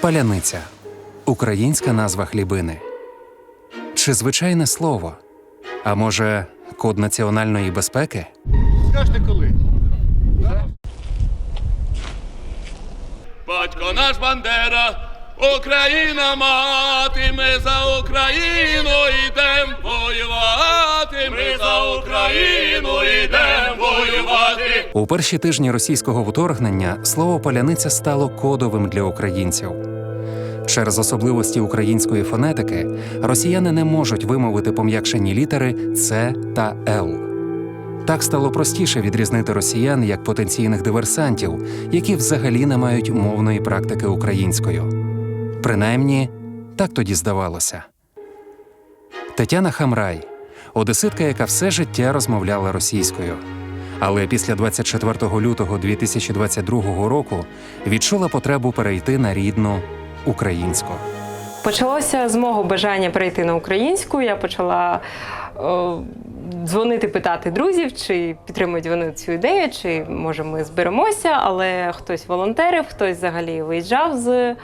Паляниця українська назва хлібини. Чи звичайне слово? А може, код національної безпеки? Скажете коли? Батько наш Бандера, Україна мати, ми за Україну йдем воювати, ми за Україну йдем воювати. У перші тижні російського вторгнення слово паляниця стало кодовим для українців. Через особливості української фонетики росіяни не можуть вимовити пом'якшені літери С та Л. Так стало простіше відрізнити росіян як потенційних диверсантів, які взагалі не мають мовної практики українською. Принаймні, так тоді здавалося. Тетяна Хамрай одеситка, яка все життя розмовляла російською. Але після 24 лютого 2022 року відчула потребу перейти на рідну українську. Почалося з мого бажання перейти на українську. Я почала е, дзвонити, питати друзів, чи підтримують вони цю ідею, чи може ми зберемося. Але хтось волонтерив, хтось взагалі виїжджав з,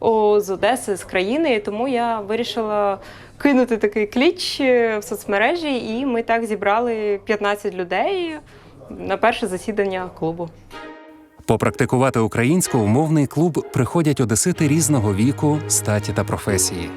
о, з Одеси, з країни. Тому я вирішила кинути такий кліч е, в соцмережі, і ми так зібрали 15 людей на перше засідання клубу. Попрактикувати українську в мовний клуб приходять одесити різного віку, статі та професії.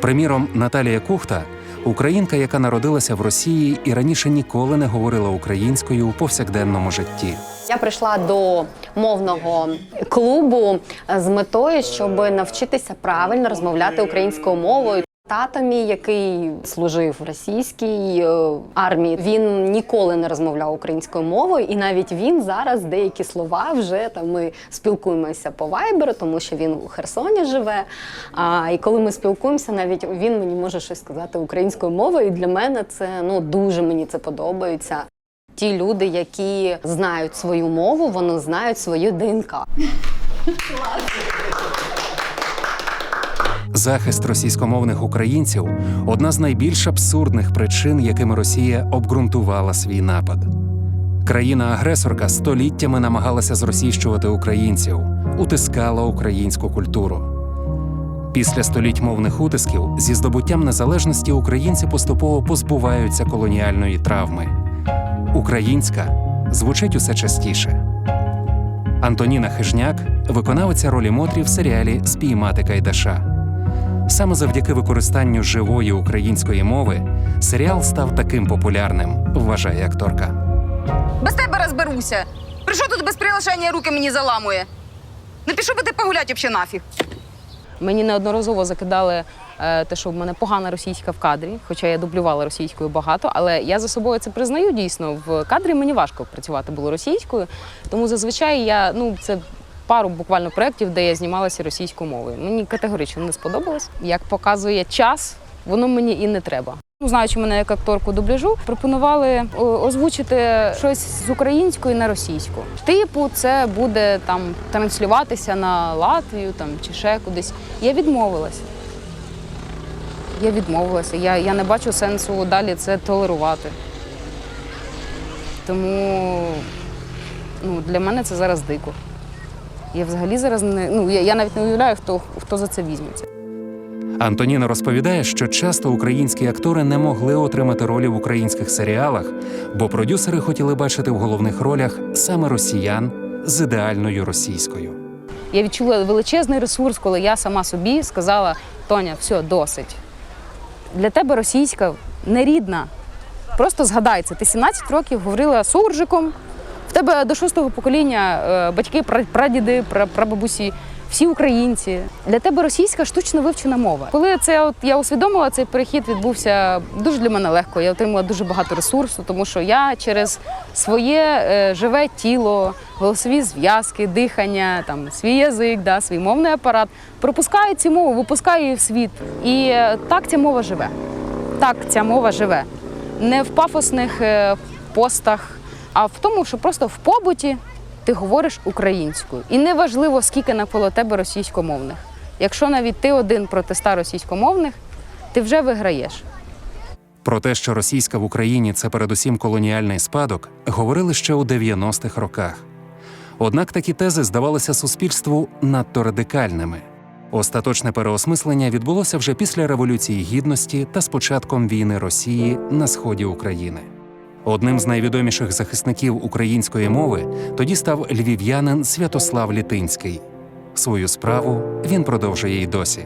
Приміром, Наталія Кухта українка, яка народилася в Росії і раніше ніколи не говорила українською у повсякденному житті. Я прийшла до мовного клубу з метою, щоб навчитися правильно розмовляти українською мовою. Тато мій, який служив в російській е, армії, він ніколи не розмовляв українською мовою, і навіть він зараз деякі слова вже там ми спілкуємося по вайберу, тому що він у Херсоні живе. А і коли ми спілкуємося, навіть він мені може щось сказати українською мовою. І для мене це ну дуже мені це подобається. Ті люди, які знають свою мову, вони знають свою ДНК. Захист російськомовних українців одна з найбільш абсурдних причин, якими Росія обґрунтувала свій напад. Країна-агресорка століттями намагалася зросійщувати українців, утискала українську культуру. Після століть мовних утисків зі здобуттям незалежності українці поступово позбуваються колоніальної травми. Українська звучить усе частіше. Антоніна Хижняк виконавиця ролі Мотрі в серіалі Спіймати Кайдаша. Саме завдяки використанню живої української мови серіал став таким популярним, вважає акторка. Без тебе розберуся. Прийшов тут без приглашення руки мені заламує. Ну пішов би ти погуляти взагалі нафіг. Мені неодноразово закидали е, те, що в мене погана російська в кадрі, хоча я дублювала російською багато, але я за собою це признаю дійсно. В кадрі мені важко працювати було російською, тому зазвичай я ну це. Пару буквально проєктів, де я знімалася російською мовою. Мені категорично не сподобалось. Як показує час, воно мені і не треба. Ну, знаючи мене як акторку дубляжу, пропонували озвучити щось з української на російську. Типу, це буде там транслюватися на Латвію там чи ще кудись. Я відмовилася. Я відмовилася. Я, я не бачу сенсу далі це толерувати. Тому ну, для мене це зараз дико. Я взагалі зараз не ну я, я навіть не уявляю, хто, хто за це візьметься. Антоніна розповідає, що часто українські актори не могли отримати ролі в українських серіалах, бо продюсери хотіли бачити в головних ролях саме росіян з ідеальною російською. Я відчула величезний ресурс, коли я сама собі сказала: Тоня, все, досить. Для тебе російська нерідна. Просто згадай це. Ти 17 років говорила суржиком. Тебе до шостого покоління е, батьки, пра- прадіди, пра- прабабусі, всі українці. Для тебе російська штучно вивчена мова. Коли це от я усвідомила, цей перехід відбувся дуже для мене легко. Я отримала дуже багато ресурсу, тому що я через своє е, живе тіло, голосові зв'язки, дихання, там свій язик, да, свій мовний апарат пропускаю цю мову, випускаю її в світ. І е, так ця мова живе. Так ця мова живе. Не в пафосних постах, а в тому, що просто в побуті ти говориш українською. І неважливо, скільки навколо тебе російськомовних. Якщо навіть ти один проти ста російськомовних, ти вже виграєш. Про те, що російська в Україні це передусім колоніальний спадок, говорили ще у 90-х роках. Однак такі тези здавалися суспільству надто радикальними. Остаточне переосмислення відбулося вже після Революції Гідності та з початком війни Росії на сході України. Одним з найвідоміших захисників української мови тоді став львів'янин Святослав Літинський. Свою справу він продовжує й досі.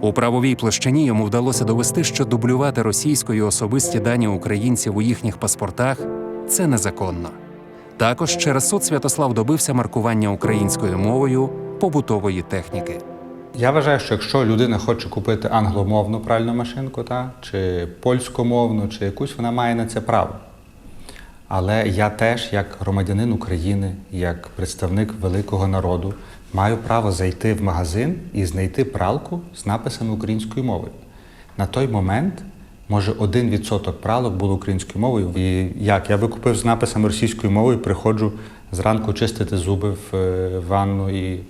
У правовій площині йому вдалося довести, що дублювати російською особисті дані українців у їхніх паспортах це незаконно. Також через суд Святослав добився маркування українською мовою побутової техніки. Я вважаю, що якщо людина хоче купити англомовну пральну машинку, та, чи польськомовну, чи якусь, вона має на це право. Але я теж, як громадянин України, як представник великого народу, маю право зайти в магазин і знайти пралку з написами українською мовою. На той момент, може, один відсоток пралок було українською мовою. І як я би купив з написами російською мовою, приходжу зранку чистити зуби в е, ванну і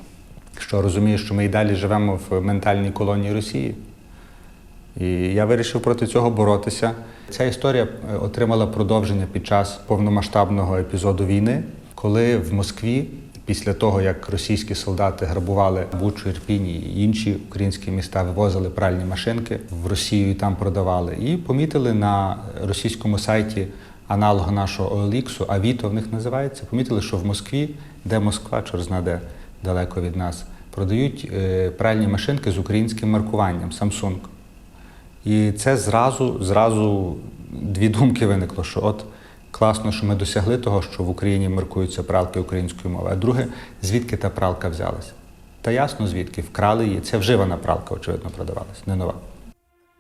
що розумію, що ми і далі живемо в ментальній колонії Росії. І я вирішив проти цього боротися. Ця історія е, отримала продовження під час повномасштабного епізоду війни, коли в Москві, після того як російські солдати грабували Бучу, Ірпінь і інші українські міста, вивозили пральні машинки в Росію і там продавали. І помітили на російському сайті аналога нашого OLX, Авіто в них називається. Помітили, що в Москві, де Москва, чорт зна де далеко від нас, продають е, пральні машинки з українським маркуванням Samsung. І це зразу, зразу дві думки виникло, що от класно, що ми досягли того, що в Україні маркуються пралки українською мовою. А друге, звідки та пралка взялася? Та ясно, звідки вкрали її. Це вживана пралка, очевидно, продавалася, не нова.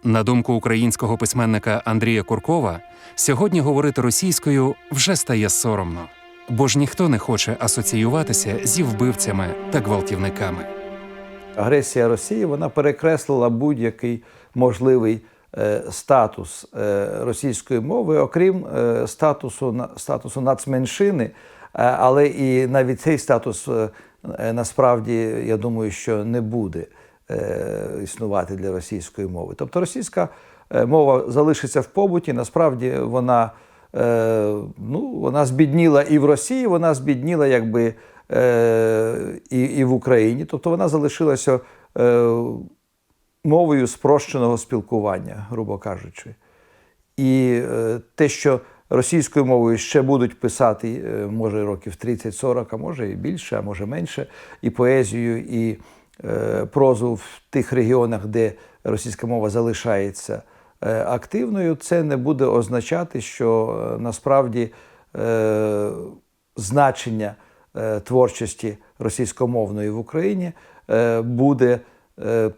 На думку українського письменника Андрія Куркова, сьогодні говорити російською вже стає соромно, бо ж ніхто не хоче асоціюватися зі вбивцями та гвалтівниками. агресія Росії вона перекреслила будь-який можливий е, статус е, російської мови, окрім е, статусу, статусу нацменшини. Але і навіть цей статус насправді, я думаю, що не буде існувати для російської мови. Тобто російська мова залишиться в побуті, насправді вона. Е, ну, вона збідніла і в Росії, вона збідніла якби е, і, і в Україні. Тобто вона залишилася е, мовою спрощеного спілкування, грубо кажучи. І те, що російською мовою ще будуть писати, може, років 30-40, а може і більше, а може менше, і поезію, і е, прозу в тих регіонах, де російська мова залишається активною, це не буде означати, що е, насправді е, значення е, творчості російськомовної в Україні е, буде, е,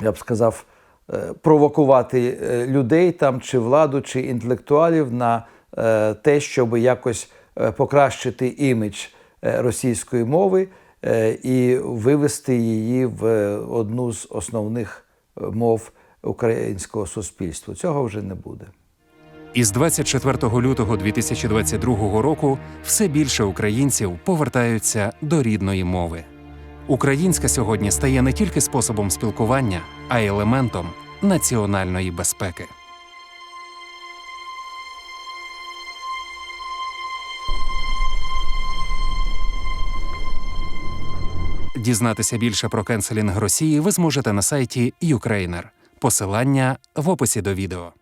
я б сказав, е, провокувати е, людей там чи владу, чи інтелектуалів на е, те, щоб якось е, покращити імідж е, російської мови е, і вивести її в е, одну з основних е, мов українського суспільства. Цього вже не буде. Із 24 лютого 2022 року все більше українців повертаються до рідної мови. Українська сьогодні стає не тільки способом спілкування, а й елементом національної безпеки. Дізнатися більше про кенселінг Росії ви зможете на сайті Ukrainer. Посилання в описі до відео.